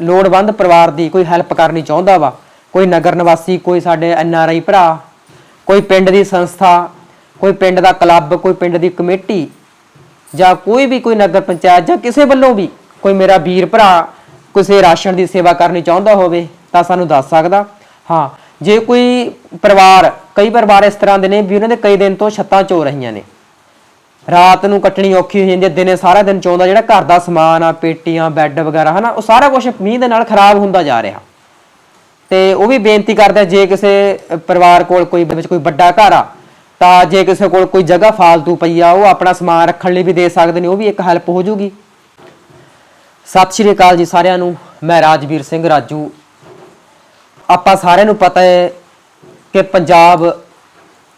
ਲੋੜਵੰਦ ਪਰਿਵਾਰ ਦੀ ਕੋਈ ਹੈਲਪ ਕਰਨੀ ਚਾਹੁੰਦਾ ਵਾ? ਕੋਈ ਨਗਰ ਨਿਵਾਸੀ, ਕੋਈ ਸਾਡੇ ਐਨ ਆਰ ਆਈ ਭਰਾ, ਕੋਈ ਪਿੰਡ ਦੀ ਸੰਸਥਾ, ਕੋਈ ਪਿੰਡ ਦਾ ਕਲੱਬ, ਕੋਈ ਪਿੰਡ ਦੀ ਕਮੇਟੀ, ਜਾਂ ਕੋਈ ਵੀ ਕੋਈ ਨਗਰ ਪੰਚਾਇਤ, ਜਾਂ ਕਿਸੇ ਵੱਲੋਂ ਵੀ ਕੋਈ ਮੇਰਾ ਵੀਰ ਭਰਾ ਕਿਸੇ ਰਾਸ਼ਨ ਦੀ ਸੇਵਾ ਕਰਨੀ ਚਾਹੁੰਦਾ ਹੋਵੇ, ਤਾਂ ਸਾਨੂੰ ਦੱਸ ਸਕਦਾ? ਹਾਂ, ਜੇ ਕੋਈ ਪਰਿਵਾਰ, ਕਈ ਪਰਿਵਾਰ ਇਸ ਤਰ੍ਹਾਂ ਦੇ ਨੇ ਵੀ ਉਹਨਾਂ ਦੇ ਕਈ ਦਿਨ ਤੋਂ ਛੱਤਾਂ ਚੋ ਰਹੀਆਂ ਨੇ। ਰਾਤ ਨੂੰ ਕੱਟਣੀ ਔਖੀ ਹੋ ਜਾਂਦੀ ਹੈ, ਦਿਨੇ ਸਾਰਾ ਦਿਨ ਚੋਂਦਾ, ਜਿਹੜਾ ਘਰ ਦਾ ਸਮਾਨ ਆ, ਪੇਟੀਆਂ, ਬੈੱਡ ਵਗੈਰਾ, ਹਨਾ, ਉਹ ਸਾਰਾ ਕੁਝ ਮੀਂਹ ਦੇ ਨਾਲ ਖਰਾਬ ਹੁੰਦਾ ਜਾ ਰਿਹਾ। ਤੇ ਉਹ ਵੀ ਬੇਨਤੀ ਕਰਦਾ ਜੇ ਕਿਸੇ ਪਰਿਵਾਰ ਕੋਲ ਕੋਈ ਵਿੱਚ ਕੋਈ ਵੱਡਾ ਘਰ ਆ, ਤਾਂ ਜੇ ਕਿਸੇ ਕੋਲ ਕੋਈ ਜਗ੍ਹਾ ਫਾਲਤੂ ਪਈ ਆ, ਉਹ ਆਪਣਾ ਸਮਾਨ ਰੱਖਣ ਲਈ ਵੀ ਦੇ ਸਕਦੇ ਨੇ, ਉਹ ਵੀ ਇੱਕ ਹੈਲਪ ਹੋ ਜੂਗੀ। ਸਤਿ ਸ਼੍ਰੀ ਅਕਾਲ ਜੀ ਸਾਰਿਆਂ ਨੂੰ, ਮੈਂ ਰਾਜਵੀਰ ਸਿੰਘ ਰਾਜੂ। ਆਪਾਂ ਸਾਰਿਆਂ ਨੂੰ ਪਤਾ ਹੈ ਕਿ ਪੰਜਾਬ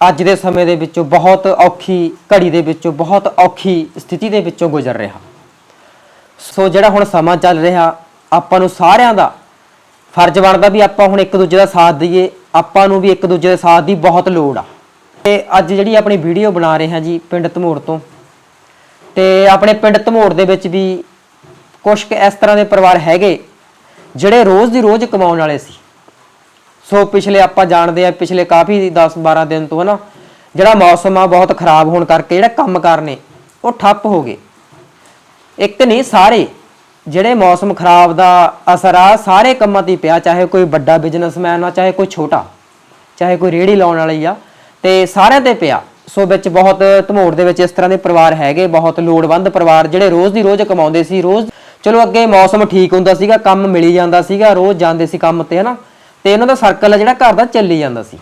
ਅੱਜ ਦੇ ਸਮੇਂ ਦੇ ਵਿੱਚੋਂ ਬਹੁਤ ਔਖੀ ਘੜੀ ਦੇ ਵਿੱਚੋਂ ਬਹੁਤ ਔਖੀ ਸਥਿਤੀ ਦੇ ਵਿੱਚੋਂ ਗੁਜ਼ਰ ਰਿਹਾ। ਸੋ ਜਿਹੜਾ ਹੁਣ ਸਮਾਂ ਚੱਲ ਰਿਹਾ, ਆਪਾਂ ਨੂੰ ਸਾਰਿਆਂ ਦਾ ਫਰਜ਼ ਬਣਦਾ ਵੀ ਆਪਾਂ ਹੁਣ ਇੱਕ ਦੂਜੇ ਦਾ ਸਾਥ ਦਈਏ, ਆਪਾਂ ਨੂੰ ਵੀ ਇੱਕ ਦੂਜੇ ਦੇ ਸਾਥ ਦੀ ਬਹੁਤ ਲੋੜ ਆ। ਤੇ ਅੱਜ ਜਿਹੜੀ ਆਪਣੀ ਵੀਡੀਓ ਬਣਾ ਰਹੇ ਹਾਂ ਜੀ ਪਿੰਡ ਧਮੋੜ ਤੋਂ, ਤੇ ਆਪਣੇ ਪਿੰਡ ਧਮੋੜ ਦੇ ਵਿੱਚ ਵੀ ਕੁਝ ਕੁ ਇਸ ਤਰ੍ਹਾਂ ਦੇ ਪਰਿਵਾਰ ਹੈਗੇ, ਜਿਹੜੇ ਰੋਜ਼ ਦੀ ਰੋਜ਼ ਕਮਾਉਣ ਵਾਲੇ ਸੀ। ਸੋ ਪਿਛਲੇ ਆਪਾਂ ਜਾਣਦੇ ਆ, ਪਿਛਲੇ ਕਾਫੀ 10 12 ਦਿਨ ਤੋਂ ਹਨਾ, ਜਿਹੜਾ ਮੌਸਮ ਆ ਬਹੁਤ ਖਰਾਬ ਹੋਣ ਕਰਕੇ ਜਿਹੜਾ ਕੰਮਕਾਰ ਨੇ, ਉਹ ਠੱਪ ਹੋ ਗਏ। ਇੱਕ ਨਹੀਂ, ਸਾਰੇ ਜਿਹੜੇ ਮੌਸਮ ਖਰਾਬ ਦਾ ਅਸਰ ਆ, ਸਾਰੇ ਕੰਮਾਂ ਤੇ ਪਿਆ, ਚਾਹੇ ਕੋਈ ਵੱਡਾ ਬਿਜ਼ਨਸਮੈਨ ਆ, ਚਾਹੇ ਕੋਈ ਛੋਟਾ, ਚਾਹੇ ਕੋਈ ਰੇੜੀ ਲਾਉਣ ਵਾਲੀ ਆ, ਤੇ ਸਾਰਿਆਂ ਤੇ ਪਿਆ। ਸੋ ਵਿੱਚ ਬਹੁਤ ਧਮੋੜ ਦੇ ਵਿੱਚ ਇਸ ਤਰ੍ਹਾਂ ਦੇ ਪਰਿਵਾਰ ਹੈਗੇ, ਬਹੁਤ ਲੋੜਵੰਦ ਪਰਿਵਾਰ ਜਿਹੜੇ ਰੋਜ਼ ਦੀ ਰੋਜ਼ ਕਮਾਉਂਦੇ ਸੀ, ਰੋਜ਼ ਚਲੋ ਅੱਗੇ ਮੌਸਮ ਠੀਕ ਹੁੰਦਾ ਸੀਗਾ, ਕੰਮ ਮਿਲੀ ਜਾਂਦਾ ਸੀਗਾ, ਰੋਜ਼ ਜਾਂਦੇ ਸੀ ਕੰਮ ਤੇ ਹਨਾ। ਤੇ ਇਹਨਾਂ ਦਾ ਸਰਕਲ ਆ ਜਿਹੜਾ ਘਰ ਦਾ ਚੱਲੀ ਜਾਂਦਾ ਸੀ।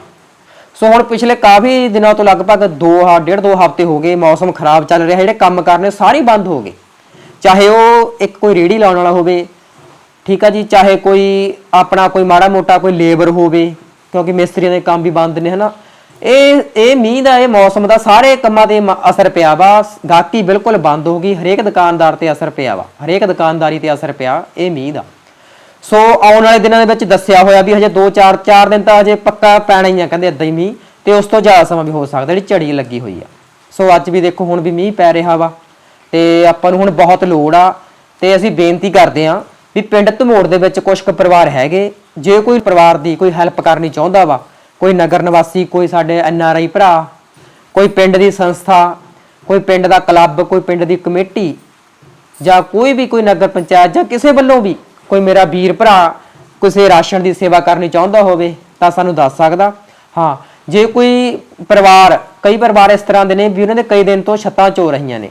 ਸੋ ਹੁਣ ਪਿਛਲੇ ਕਾਫੀ ਦਿਨਾਂ ਤੋਂ ਲਗਭਗ 2 ਹਾ, ਡੇਢ ਦੋ ਹਫ਼ਤੇ ਹੋ ਗਏ, ਮੌਸਮ ਖਰਾਬ ਚੱਲ ਰਿਹਾ, ਜਿਹੜੇ ਕੰਮ ਕਰਨੇ ਸਾਰੇ ਬੰਦ ਹੋ ਗਏ। ਚਾਹੇ ਉਹ ਇੱਕ ਕੋਈ ਰੇੜੀ ਲਾਉਣ ਵਾਲਾ ਹੋਵੇ, ਠੀਕ ਆ ਜੀ, ਚਾਹੇ ਕੋਈ ਆਪਣਾ ਕੋਈ ਮਾੜਾ ਮੋਟਾ ਕੋਈ ਲੇਬਰ ਹੋਵੇ, ਕਿਉਂਕਿ ਮਿਸਤਰੀਆਂ ਦੇ ਕੰਮ ਵੀ ਬੰਦ ਨੇ, ਹਨਾ। ਇਹ ਇਹ ਮੀਂਹ ਦਾ, ਇਹ ਮੌਸਮ ਦਾ ਸਾਰੇ ਕੰਮਾਂ ਤੇ ਮ- ਅਸਰ ਪਿਆ ਵਾ। ਗਾਹਕੀ ਬਿਲਕੁਲ ਬੰਦ ਹੋ ਗਈ, ਹਰੇਕ ਦੁਕਾਨਦਾਰ ਤੇ ਅਸਰ ਪਿਆ ਵਾ। ਹਰੇਕ ਦੁਕਾਨਦਾਰੀ ਤੇ ਅਸਰ ਪਿਆ ਇਹ ਮੀਂਹ ਦਾ। ਸੋ ਆਉਣ ਵਾਲੇ ਦਿਨਾਂ ਦੇ ਵਿੱਚ ਦੱਸਿਆ ਹੋਇਆ ਵੀ ਹਜੇ 2-4 4 ਦਿਨ ਤਾਂ ਹਜੇ ਪੱਕਾ ਪੈਣਾ ਹੀ ਆ, ਕਹਿੰਦੇ ਇਦਾਂ ਹੀ ਮੀਂਹ, ਤੇ ਉਸ ਤੋਂ ਜ਼ਿਆਦਾ ਸਮਾਂ ਵੀ ਹੋ ਸਕਦਾ, ਜਿਹੜੀ ਝੜੀ ਲੱਗੀ ਹੋਈ ਆ। ਸੋ ਅੱਜ ਵੀ ਦੇਖੋ, ਹੁਣ ਵੀ ਮੀਂਹ ਪੈ ਰਿਹਾ ਵਾ, ਤੇ ਆਪਾਂ ਨੂੰ ਹੁਣ ਬਹੁਤ ਲੋੜ ਆ, ਤੇ ਅਸੀਂ ਬੇਨਤੀ ਕਰਦੇ ਆ ਵੀ ਪਿੰਡ ਧਮੋੜ ਦੇ ਵਿੱਚ ਕੁਝ ਕੁ ਪਰਿਵਾਰ ਹੈਗੇ, ਜੇ ਕੋਈ ਪਰਿਵਾਰ ਦੀ ਕੋਈ ਹੈਲਪ ਕਰਨੀ ਚਾਹੁੰਦਾ ਵਾ, ਕੋਈ ਨਗਰ ਨਿਵਾਸੀ, ਕੋਈ ਸਾਡੇ ਐਨ ਆਰ ਆਈ ਭਰਾ, ਕੋਈ ਪਿੰਡ ਦੀ ਸੰਸਥਾ, ਕੋਈ ਪਿੰਡ ਦਾ ਕਲੱਬ, ਕੋਈ ਪਿੰਡ ਦੀ ਕਮੇਟੀ, ਜਾਂ ਕੋਈ ਵੀ ਕੋਈ ਨਗਰ ਪੰਚਾਇਤ ਜਾਂ ਕਿਸੇ ਵੱਲੋਂ ਵੀ ਕੋਈ ਮੇਰਾ ਵੀਰ ਭਰਾ ਕਿਸੇ ਰਾਸ਼ਨ ਦੀ ਸੇਵਾ ਕਰਨੀ ਚਾਹੁੰਦਾ ਹੋਵੇ ਤਾਂ ਸਾਨੂੰ ਦੱਸ ਸਕਦਾ। ਹਾਂ, ਜੇ ਕੋਈ ਪਰਿਵਾਰ, ਕਈ ਪਰਿਵਾਰ ਇਸ ਤਰ੍ਹਾਂ ਦੇ ਨੇ ਵੀ ਉਹਨਾਂ ਦੇ ਕਈ ਦਿਨ ਤੋਂ ਛੱਤਾਂ ਚੋ ਰਹੀਆਂ ਨੇ।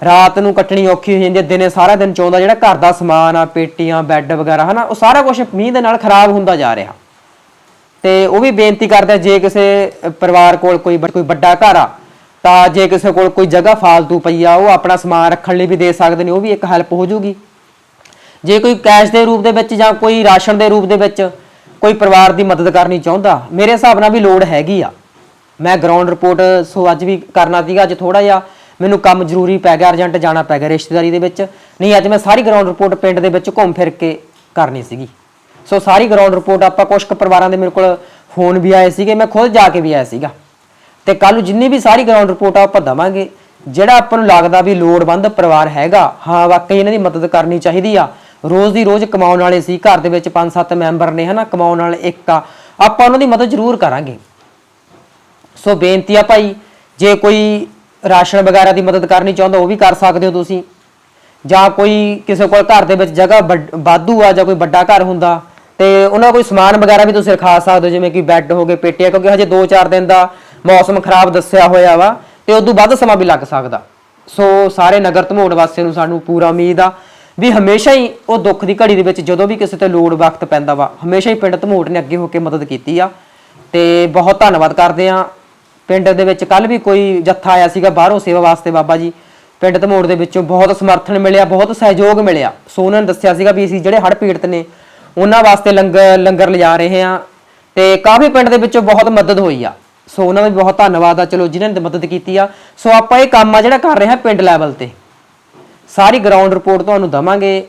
ਰਾਤ ਨੂੰ ਕੱਟਣੀ ਔਖੀ ਹੋ ਜਾਂਦੀ ਹੈ, ਦਿਨੇ ਸਾਰਾ ਦਿਨ ਚੋਂਦਾ, ਜਿਹੜਾ ਘਰ ਦਾ ਸਮਾਨ ਆ, ਪੇਟੀਆਂ, ਬੈੱਡ ਵਗੈਰਾ, ਹਨਾ, ਉਹ ਸਾਰਾ ਕੁਝ ਮੀਂਹ ਦੇ ਨਾਲ ਖਰਾਬ ਹੁੰਦਾ ਜਾ ਰਿਹਾ। ਤੇ ਉਹ ਵੀ ਬੇਨਤੀ ਕਰਦਾ, ਜੇ ਕਿਸੇ ਪਰਿਵਾਰ ਕੋਲ ਕੋਈ ਕੋਈ ਵੱਡਾ ਘਰ ਆ, ਤਾਂ ਜੇ ਕਿਸੇ ਕੋਲ ਕੋਈ ਜਗ੍ਹਾ ਫਾਲਤੂ ਪਈ ਆ, ਉਹ ਆਪਣਾ ਸਮਾਨ ਰੱਖਣ ਲਈ ਵੀ ਦੇ ਸਕਦੇ ਨੇ, ਉਹ ਵੀ ਇੱਕ ਹੈਲਪ ਹੋ ਜੂਗੀ। ਜੇ ਕੋਈ ਕੈਸ਼ ਦੇ ਰੂਪ ਦੇ ਵਿੱਚ ਜਾਂ ਕੋਈ ਰਾਸ਼ਨ ਦੇ ਰੂਪ ਦੇ ਵਿੱਚ ਕੋਈ ਪਰਿਵਾਰ ਦੀ ਮਦਦ ਕਰਨੀ ਚਾਹੁੰਦਾ, ਮੇਰੇ ਹਿਸਾਬ ਨਾਲ ਵੀ ਲੋੜ ਹੈਗੀ ਆ। ਮੈਂ ਗਰਾਊਂਡ ਰਿਪੋਰਟ ਸੋ ਅੱਜ ਵੀ ਕਰਨਾ ਸੀਗਾ, ਅੱਜ ਥੋੜਾ ਜਿਹਾ ਮੈਨੂੰ ਕੰਮ ਜ਼ਰੂਰੀ ਪੈ ਗਿਆ ਅਰਜੈਂਟ ਜਾਣਾ ਪੈ ਗਿਆ ਰਿਸ਼ਤੇਦਾਰੀ ਦੇ ਵਿੱਚ। ਨਹੀਂ, ਅੱਜ ਮੈਂ ਸਾਰੀ ਗਰਾਊਂਡ ਰਿਪੋਰਟ ਪਿੰਡ ਦੇ ਵਿੱਚ ਘੁੰਮ ਫਿਰ ਕੇ ਕਰਨੀ ਸੀਗੀ। ਸੋ ਸਾਰੀ ਗਰਾਊਂਡ ਰਿਪੋਰਟ ਆਪਾਂ ਕੁਝ ਕੁ ਪਰਿਵਾਰਾਂ ਦੇ ਮੇਰੇ ਕੋਲ ਫੋਨ ਵੀ ਆਏ ਸੀਗੇ, ਮੈਂ ਖੁਦ ਜਾ ਕੇ ਵੀ ਆਇਆ ਸੀਗਾ। ਤੇ ਕੱਲ ਨੂੰ ਜਿੰਨੀ ਵੀ ਸਾਰੀ ਗਰਾਊਂਡ ਰਿਪੋਰਟ ਆ, ਆਪਾਂ ਦਵਾਂਗੇ। ਜਿਹੜਾ ਆਪਾਂ ਨੂੰ ਲੱਗਦਾ ਵੀ ਲੋੜਵੰਦ ਪਰਿਵਾਰ ਹੈਗਾ, ਹਾਂ, ਵਾਕਈ ਇਹਨਾਂ ਦੀ ਮਦਦ ਕਰਨੀ ਚਾਹੀਦੀ ਆ। ਰੋਜ਼ ਦੀ ਰੋਜ਼ ਕਮਾਉਣ ਵਾਲੇ ਸੀ, ਘਰ ਦੇ ਵਿੱਚ 5-7 ਮੈਂਬਰ ਨੇ, ਹਨਾ, ਕਮਾਉਣ ਵਾਲੇ ਇੱਕ ਆ। ਆਪਾਂ ਉਹਨਾਂ ਦੀ ਮਦਦ ਜ਼ਰੂਰ ਕਰਾਂਗੇ। ਸੋ ਬੇਨਤੀ ਆ ਭਾਈ, ਜੇ ਕੋਈ ਰਾਸ਼ਨ ਵਗੈਰਾ ਦੀ ਮਦਦ ਕਰਨੀ ਚਾਹੁੰਦਾ, ਉਹ ਵੀ ਕਰ ਸਕਦੇ ਹੋ ਤੁਸੀਂ। ਜਾਂ ਕੋਈ ਕਿਸੇ ਕੋਲ ਘਰ ਦੇ ਵਿੱਚ ਜਗ੍ਹਾ ਵੱਡ- ਵਾਧੂ ਆ ਜਾਂ ਕੋਈ ਵੱਡਾ ਘਰ ਹੁੰਦਾ, ਤੇ ਉਹਨਾਂ ਕੋਈ ਸਮਾਨ ਵਗੈਰਾ ਵੀ ਤੁਸੀਂ ਰਖਾ ਸਕਦੇ ਹੋ, ਜਿਵੇਂ ਕਿ ਬੈੱਡ ਹੋ ਗਏ, ਪੇਟੀਆਂ, ਕਿਉਂਕਿ ਹਜੇ 2-4 ਦਿਨ ਦਾ ਮੌਸਮ ਖਰਾਬ ਦੱਸਿਆ ਹੋਇਆ ਵਾ, ਤੇ ਉਦੋਂ ਵੱਧ ਸਮਾਂ ਵੀ ਲੱਗ ਸਕਦਾ। ਸੋ ਸਾਰੇ ਨਗਰ ਧਮੋੜ ਵਾਸੀਆਂ ਨੂੰ ਸਾਨੂੰ ਪੂਰਾ ਉਮੀਦ ਆ ਵੀ ਹਮੇਸ਼ਾ ਹੀ ਉਹ ਦੁੱਖ ਦੀ ਘੜੀ ਦੇ ਵਿੱਚ ਜਦੋਂ ਵੀ ਕਿਸੇ ਤੇ ਲੋੜ ਵਕਤ ਪੈਂਦਾ ਵਾ, ਹਮੇਸ਼ਾ ਹੀ ਪਿੰਡ ਧਮੋੜ ਨੇ ਅੱਗੇ ਹੋ ਕੇ ਮਦਦ ਕੀਤੀ ਆ। ਤੇ ਬਹੁਤ ਧੰਨਵਾਦ ਕਰਦੇ ਆ ਪਿੰਡ ਦੇ ਵਿੱਚ ਕੱਲ ਵੀ ਕੋਈ ਜੱਥਾ ਆਇਆ ਸੀਗਾ ਬਾਹਰੋਂ ਸੇਵਾ ਵਾਸਤੇ ਬਾਬਾ ਜੀ। ਪਿੰਡ ਧਮੋੜ ਦੇ ਵਿੱਚੋਂ ਬਹੁਤ ਸਮਰਥਨ ਮਿਲਿਆ, ਬਹੁਤ ਸਹਿਯੋਗ ਮਿਲਿਆ। ਸੋ ਉਹਨਾਂ ਨੇ ਦੱਸਿਆ ਸੀਗਾ ਵੀ ਅਸੀਂ ਜਿਹੜੇ ਹੜ੍ਹ ਪੀੜਤ ਨੇ, ਉਹਨਾਂ ਵਾਸਤੇ ਲੰਗਰ ਲੰਗਰ ਲਿਜਾ ਰਹੇ ਆ ਤੇ ਕਾਫੀ ਪਿੰਡ ਦੇ ਵਿੱਚੋਂ ਬਹੁਤ ਮਦਦ ਹੋਈ ਆ। ਸੋ ਉਹਨਾਂ ਦਾ ਵੀ ਬਹੁਤ ਧੰਨਵਾਦ ਆ। ਚਲੋ ਜਿਨ੍ਹਾਂ ਨੇ ਮਦਦ ਕੀਤੀ ਆ। ਸੋ ਆਪਾਂ ਇਹ ਕੰਮ ਆ ਜਿਹੜਾ ਕਰ ਰਹੇ ਹਾਂ ਪਿੰਡ ਲੈਵਲ ਤੇ। ਸਾਰੀ ਗਰਾਊਂਡ ਰਿਪੋਰਟ ਤੁਹਾਨੂੰ ਦਵਾਂਗੇ।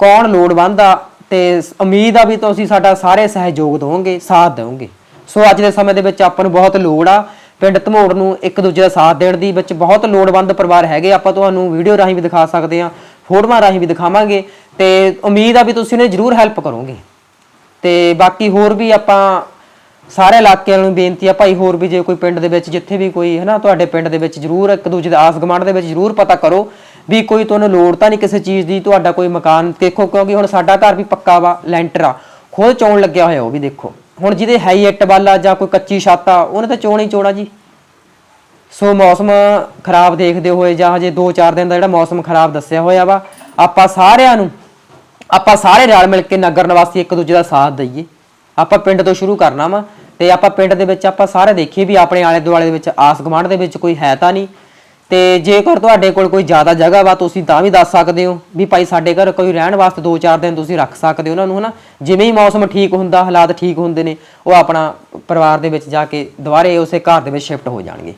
ਕੌਣ ਲੋੜਵੰਦ ਆ ਤੇ ਉਮੀਦ ਆ ਵੀ ਤੁਸੀਂ ਸਾਡਾ ਸਾਰੇ ਸਹਿਯੋਗ ਦਿਓਗੇ ਸਾਥ ਦਿਓਗੇ ਸੋ ਅੱਜ ਦੇ ਸਮੇਂ ਦੇ ਵਿੱਚ ਆਪਾਂ ਨੂੰ ਬਹੁਤ ਲੋੜ ਆ। ਪਿੰਡ ਧਮੋੜ ਨੂੰ ਇੱਕ ਦੂਜੇ ਦਾ ਸਾਥ ਦੇਣ ਦੀ ਵਿੱਚ ਬਹੁਤ ਲੋੜਵੰਦ ਪਰਿਵਾਰ ਹੈਗੇ ਆਪਾਂ ਤੁਹਾਨੂੰ ਵੀਡੀਓ ਰਾਹੀਂ ਵੀ ਦਿਖਾ ਸਕਦੇ ਆ, ਫੋਟੋਆਂ ਰਾਹੀਂ ਵੀ ਦਿਖਾਵਾਂਗੇ ਤੇ ਉਮੀਦ ਆ ਵੀ ਤੁਸੀਂ ਨੇ ਜਰੂਰ ਹੈਲਪ ਕਰੋਗੇ। ਤੇ ਬਾਕੀ ਹੋਰ ਵੀ ਆਪਾਂ ਸਾਰੇ ਇਲਾਕਿਆਂ ਨੂੰ ਬੇਨਤੀ ਆ ਭਾਈ, ਹੋਰ ਵੀ ਜੇ ਕੋਈ ਪਿੰਡ ਦੇ ਵਿੱਚ, ਜਿੱਥੇ ਵੀ ਕੋਈ ਹੈ ਨਾ ਤੁਹਾਡੇ ਪਿੰਡ ਦੇ ਵਿੱਚ ਜਰੂਰ ਇੱਕ ਦੂਜੇ ਦੇ ਆਸ ਗੁਆਂਢ ਦੇ ਵਿੱਚ ਜਰੂਰ ਪਤਾ ਕਰੋ ਵੀ ਕੋਈ ਤੁਹਾਨੂੰ ਲੋੜ ਤਾਂ ਨਹੀਂ ਕਿਸੇ ਚੀਜ਼ ਦੀ, ਤੁਹਾਡਾ ਕੋਈ ਮਕਾਨ, ਦੇਖੋ ਕਿਉਂਕਿ ਹੁਣ ਸਾਡਾ ਘਰ ਵੀ ਪੱਕਾ ਵਾ, ਲੈਂਟਰ ਆ। ਖੁਦ ਚੋਣ ਲੱਗਿਆ ਹੋਇਆ ਉਹ ਵੀ ਦੇਖੋ। ਹੁਣ ਜਿਹਦੇ ਹਾਈ ਇੱਟ ਵਾਲਾ ਜਾਂ ਕੋਈ ਕੱਚੀ ਛੱਤ ਆ, ਉਹਨੇ ਤਾਂ ਚੋਣ ਹੀ ਚੋਣਾ ਜੀ। ਸੋ ਮੌਸਮ ਖਰਾਬ ਦੇਖਦੇ ਹੋਏ ਜਾਂ ਹਜੇ 2-4 ਦਿਨ ਦਾ ਜਿਹੜਾ ਮੌਸਮ ਖਰਾਬ ਦੱਸਿਆ ਹੋਇਆ ਵਾ, ਆਪਾਂ ਸਾਰਿਆਂ ਨੂੰ, ਆਪਾਂ ਸਾਰੇ ਰਲ ਮਿਲ ਕੇ ਨਗਰ ਨਿਵਾਸੀ ਇੱਕ ਦੂਜੇ ਦਾ ਸਾਥ ਦਈਏ। ਆਪਾਂ ਪਿੰਡ ਤੋਂ ਸ਼ੁਰੂ ਕਰਨਾ ਵਾ ਤੇ ਆਪਾਂ ਪਿੰਡ ਦੇ ਵਿੱਚ ਆਪਾਂ ਸਾਰੇ ਦੇਖੀਏ ਵੀ ਆਪਣੇ ਆਲੇ ਦੁਆਲੇ ਦੇ ਵਿੱਚ ਆਸ ਗੁਆਂਢ ਦੇ ਵਿੱਚ ਕੋਈ ਹੈ ਤਾਂ ਨਹੀਂ। ਤੇ ਜੇਕਰ ਤੁਹਾਡੇ ਕੋਲ ਕੋਈ ਜ਼ਿਆਦਾ ਜਗ੍ਹਾ ਵਾ, ਤੁਸੀਂ ਤਾਂ ਵੀ ਦੱਸ ਸਕਦੇ ਹੋ ਵੀ ਭਾਈ ਸਾਡੇ ਘਰ ਕੋਈ ਰਹਿਣ ਵਾਸਤੇ 2-4 ਦਿਨ ਤੁਸੀਂ ਰੱਖ ਸਕਦੇ ਹੋ ਉਹਨਾਂ ਨੂੰ, ਹਨਾ? ਜਿਵੇਂ ਹੀ ਮੌਸਮ ਠੀਕ ਹੁੰਦਾ, ਹਾਲਾਤ ਠੀਕ ਹੁੰਦੇ ਨੇ, ਉਹ ਆਪਣਾ ਪਰਿਵਾਰ ਦੇ ਵਿੱਚ ਜਾ ਕੇ ਦੁਬਾਰੇ ਉਸੇ ਘਰ ਦੇ ਵਿੱਚ ਸ਼ਿਫਟ ਹੋ ਜਾਣਗੇ।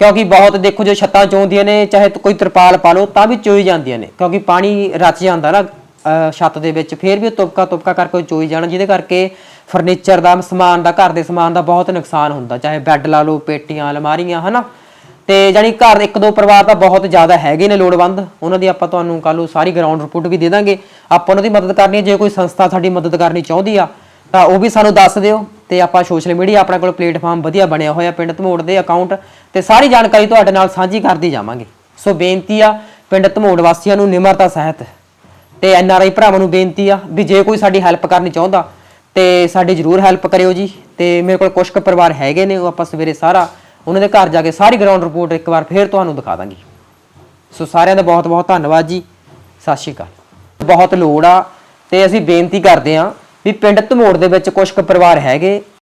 ਕਿਉਂਕਿ ਬਹੁਤ ਦੇਖੋ, ਜੋ ਛੱਤਾਂ ਚੋਂਦੀਆਂ ਨੇ, ਚਾਹੇ ਕੋਈ ਤਰਪਾਲ ਪਾ ਲਓ, ਤਾਂ ਵੀ ਚੋਈ ਜਾਂਦੀਆਂ ਨੇ। ਕਿਉਂਕਿ ਪਾਣੀ ਰਚ ਜਾਂਦਾ ਨਾ ਛੱਤ ਦੇ ਵਿੱਚ, ਫੇਰ ਵੀ ਉਹ ਤੁਪਕਾ ਤੁਪਕਾ ਕਰਕੇ ਉਹ ਚੋਈ ਜਾਣਾ, ਜਿਹਦੇ ਕਰਕੇ ਫਰਨੀਚਰ ਦਾ ਸਮਾਨ ਦਾ, ਘਰ ਦੇ ਸਮਾਨ ਦਾ ਬਹੁਤ ਨੁਕਸਾਨ ਹੁੰਦਾ। ਚਾਹੇ ਬੈੱਡ ਲਾ ਲਓ, ਪੇਟੀਆਂ, ਅਲਮਾਰੀਆਂ, ਹਨਾ? ਤੇ ਜਾਨੀ ਘਰ ਇੱਕ ਦੋ ਪਰਿਵਾਰ ਤਾਂ ਬਹੁਤ ਜ਼ਿਆਦਾ ਹੈਗੇ ਨੇ ਲੋੜਵੰਦ, ਉਹਨਾਂ ਦੀ ਆਪਾਂ ਤੁਹਾਨੂੰ ਕੱਲ ਨੂੰ ਸਾਰੀ ਗਰਾਊਂਡ ਰਿਪੋਰਟ ਵੀ ਦੇ ਦਾਂਗੇ। ਆਪਾਂ ਉਹਨਾਂ ਦੀ ਮਦਦ ਕਰਨੀ ਹੈ, ਜੇ ਕੋਈ ਸੰਸਥਾ ਸਾਡੀ ਮਦਦ ਕਰਨੀ ਚਾਹੁੰਦੀ ਆ, ਤਾਂ ਉਹ ਵੀ ਸਾਨੂੰ ਦੱਸ ਦਿਓ ਤੇ ਆਪਾਂ ਸੋਸ਼ਲ ਮੀਡੀਆ ਆਪਣੇ ਕੋਲ ਪਲੇਟਫਾਰਮ ਵਧੀਆ ਬਣਿਆ ਹੋਇਆ ਪਿੰਡ ਧਮੋੜ ਦੇ ਅਕਾਊਂਟ ਤੇ ਸਾਰੀ ਜਾਣਕਾਰੀ ਤੁਹਾਡੇ ਨਾਲ ਸਾਂਝੀ ਕਰਦੀ ਜਾਵਾਂਗੇ। ਸੋ ਬੇਨਤੀ ਆ, ਪਿੰਡ ਧਮੋੜ ਵਾਸੀਆਂ ਨੂੰ ਨਿਮਰਤਾ, ਸਹਿਤ ਤੇ ਐਨ ਆਰ ਆਈ ਭਰਾਵਾਂ ਨੂੰ ਬੇਨਤੀ ਆ ਵੀ ਜੇ ਕੋਈ ਸਾਡੀ ਹੈਲਪ ਕਰਨੀ ਚਾਹੁੰਦਾ ਤੇ ਸਾਡੀ ਜਰੂਰ ਹੈਲਪ ਕਰਿਓ ਜੀ ਤੇ ਮੇਰੇ ਕੋਲ ਕੁਝ ਕੁ ਪਰਿਵਾਰ ਹੈਗੇ ਨੇ, ਉਹ ਆਪਾਂ ਸਵੇਰੇ ਸਾਰਾ ਉਹਨਾਂ ਦੇ ਘਰ ਜਾ ਕੇ ਸਾਰੀ ਗਰਾਊਂਡ ਰਿਪੋਰਟ ਇੱਕ ਵਾਰ ਫੇਰ ਤੁਹਾਨੂੰ ਦਿਖਾ ਦਾਂਗੇ। ਸੋ ਸਾਰਿਆਂ ਦਾ ਬਹੁਤ ਬਹੁਤ ਧੰਨਵਾਦ ਜੀ। ਸਤਿ ਸ਼੍ਰੀ ਅਕਾਲ। ਬਹੁਤ ਲੋੜ ਆ ਤੇ ਅਸੀਂ ਬੇਨਤੀ ਕਰਦੇ ਹਾਂ ਵੀ ਪਿੰਡ ਧਮੋੜ ਦੇ ਵਿੱਚ ਕੁਝ ਕੁ ਪਰਿਵਾਰ ਹੈਗੇ।